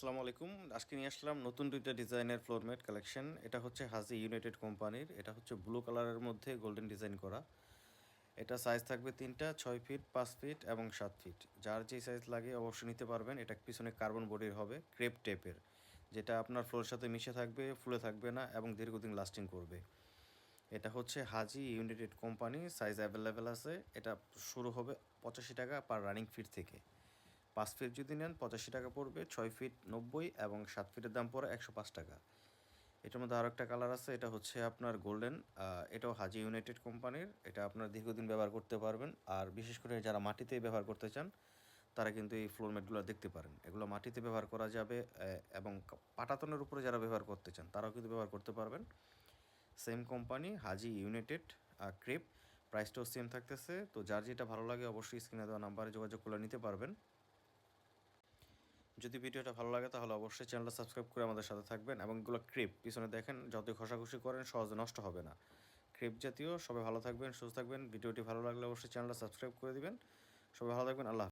আসসালামু আলাইকুম আজকে নিয়ে আসলাম নতুন দুইটা ডিজাইনের ফ্লোরমেট কালেকশন এটা হচ্ছে হাজি ইউনাইটেড কোম্পানির এটা হচ্ছে ব্লু কালারের মধ্যে গোল্ডেন ডিজাইন করা। এটা সাইজ থাকবে তিনটা, ছয় ফিট পাঁচ ফিট এবং সাত ফিট যার যে সাইজ লাগে অবশ্যই নিতে পারবেন। এটা পিছনে কার্বন বডির হবে ক্রেপ টেপের যেটা আপনার ফ্লোরের সাথে মিশে থাকবে, ফুলে থাকবে না এবং দীর্ঘদিন লাস্টিং করবে। এটা হচ্ছে Haji United company size available আছে। এটা শুরু হবে পঁচাশি টাকা পার রানিং ফিট থেকে। পাঁচ ফিট যদি নেন, পঁচাশি টাকা পড়বে, ছয় ফিট নব্বই এবং সাত ফিটের দাম পড়ে একশো পাঁচ টাকা। এটার মধ্যে আরও একটা কালার আছে, এটা হচ্ছে আপনার গোল্ডেন এটাও হাজি ইউনাইটেড কোম্পানির এটা আপনার দীর্ঘদিন ব্যবহার করতে পারবেন। আর বিশেষ করে যারা মাটিতে ব্যবহার করতে চান, তারা কিন্তু এই ফ্লোর ম্যাটগুলো দেখতে পারেন। এগুলো মাটিতে ব্যবহার করা যাবে এবং পাটাতনের উপরে যারা ব্যবহার করতে চান, তারাও কিন্তু ব্যবহার করতে পারবেন। Same company Haji United crepe প্রাইসটাও সেম থাকতেছে। তো যার যেটা ভালো লাগে, অবশ্যই স্ক্রিনে দেওয়া নাম্বারে যোগাযোগ করে নিতে পারবেন। যদি ভিডিওটা ভালো লাগে তাহলে অবশ্যই চ্যানেলটা সাবস্ক্রাইব করে আমাদের সাথে থাকবেন এবং এগুলো ক্রিপ, পিছনে দেখেন যত ঘষাঘষি করেন সহজে নষ্ট হবে না। ক্রিপ জাতীয়, সবাই ভালো থাকবেন, সুস্থ থাকবেন। ভিডিওটি ভালো লাগলে অবশ্যই চ্যানেলটা সাবস্ক্রাইব করে দিবেন। সবাই ভালো থাকবেন, আল্লাহ।